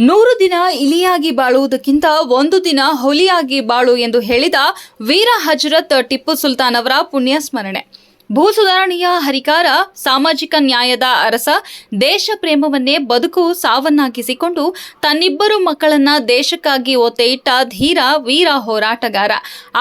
ನೂರು ದಿನ ಇಲಿಯಾಗಿ ಬಾಳುವುದಕ್ಕಿಂತ ಒಂದು ದಿನ ಹುಲಿಯಾಗಿ ಬಾಳು ಎಂದು ಹೇಳಿದ ವೀರ ಹಜರತ್ ಟಿಪ್ಪು ಸುಲ್ತಾನ್ ಅವರ ಪುಣ್ಯ ಸ್ಮರಣೆ ಭೂ ಸುಧಾರಣೆಯ ಹರಿಕಾರ ಸಾಮಾಜಿಕ ನ್ಯಾಯದ ಅರಸ, ದೇಶ ಪ್ರೇಮವನ್ನೇ ಬದುಕು ಸಾವನ್ನಾಗಿಸಿಕೊಂಡು ತನ್ನಿಬ್ಬರು ಮಕ್ಕಳನ್ನ ದೇಶಕ್ಕಾಗಿ ಒತ್ತೆಯಿಟ್ಟ ಧೀರ ವೀರ ಹೋರಾಟಗಾರ.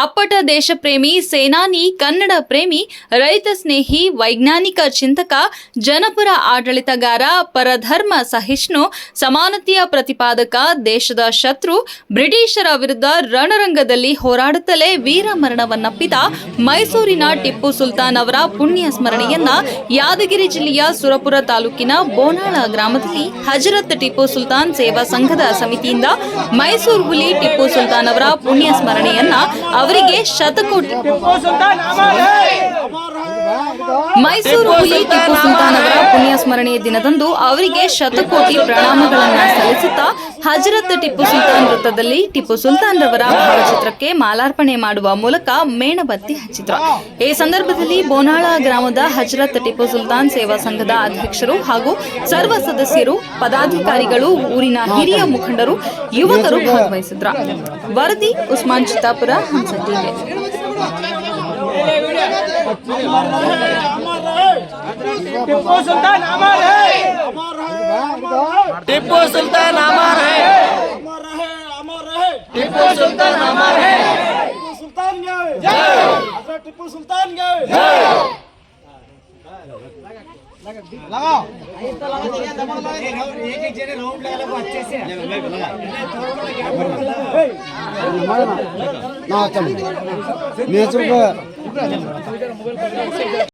ಅಪ್ಪಟ ದೇಶಪ್ರೇಮಿ, ಸೇನಾನಿ, ಕನ್ನಡ ಪ್ರೇಮಿ, ರೈತ ಸ್ನೇಹಿ, ವೈಜ್ಞಾನಿಕ ಚಿಂತಕ, ಜನಪರ ಆಡಳಿತಗಾರ, ಪರಧರ್ಮ ಸಹಿಷ್ಣು, ಸಮಾನತೆಯ ಪ್ರತಿಪಾದಕ, ದೇಶದ ಶತ್ರು, ಬ್ರಿಟಿಷರ ವಿರುದ್ಧ ರಣರಂಗದಲ್ಲಿ ಹೋರಾಡುತ್ತಲೇ ವೀರ ಮರಣವನ್ನಪ್ಪಿದ ಮೈಸೂರಿನ ಟಿಪ್ಪು ಸುಲ್ತಾನ್ ಅವರ ಪುಣ್ಯ ಸ್ಮರಣೆಯನ್ನ ಯಾದಗಿರಿ ಜಿಲ್ಲೆಯ ಸುರಪುರ ತಾಲೂಕಿನ ಬೋನಾಳ ಗ್ರಾಮದಲ್ಲಿ ಹಜರತ್ ಟಿಪ್ಪು ಸುಲ್ತಾನ್ ಸೇವಾ ಸಂಘದ ಸಮಿತಿಯಿಂದ ಮೈಸೂರು ಹುಲಿ ಟಿಪ್ಪು ಸುಲ್ತಾನ್ ಅವರ ಪುಣ್ಯ ಸ್ಮರಣೆಯನ್ನ ಅವರಿಗೆ ಶತಕೋಟಿ ಮೈಸೂರು ಹುಲಿ ಟಿಪ್ಪು ಸುಲ್ತಾನ್ ಅವರ ಪುಣ್ಯ ಸ್ಮರಣೆಯ ದಿನದಂದು ಅವರಿಗೆ ಶತಕೋಟಿ ಪ್ರಣಾಮಗಳನ್ನು ಸಲ್ಲಿಸುತ್ತಾ ಹಜರತ್ ಟಿಪ್ಪು ಸುಲ್ತಾನ್ ವೃತ್ತದಲ್ಲಿ ಟಿಪ್ಪು ಸುಲ್ತಾನ್ ರವರ ಭಾವಚಿತ್ರಕ್ಕೆ ಮಾಲಾರ್ಪಣೆ ಮಾಡುವ ಮೂಲಕ ಮೇಣಬತ್ತಿ ಹಚ್ಚಿದ್ರು. ಈ ಸಂದರ್ಭದಲ್ಲಿ ಬೋನಾಳ ಗ್ರಾಮದ ಹಜರತ್ ಟಿಪ್ಪು ಸುಲ್ತಾನ್ ಸೇವಾ ಸಂಘದ ಅಧ್ಯಕ್ಷರು ಹಾಗೂ ಸರ್ವ ಸದಸ್ಯರು, ಪದಾಧಿಕಾರಿಗಳು, ಊರಿನ ಹಿರಿಯ ಮುಖಂಡರು, ಯುವಕರು ಭಾಗವಹಿಸಿದ್ರು. ವರದಿ ಉಸ್ಮಾನ್ ಚಿತ್ತಾಪುರ ಹಂಸ ಟಿಪ್ಪು ಸುಲ್ತಾನ್ ಟಿಪ್ಪು ಸುಲ್ತಾನ್ ಅಮರ್ టిప్పు సుల్తాన్ హమార్ హై టిప్పు సుల్తాన్ గై జై హజరత్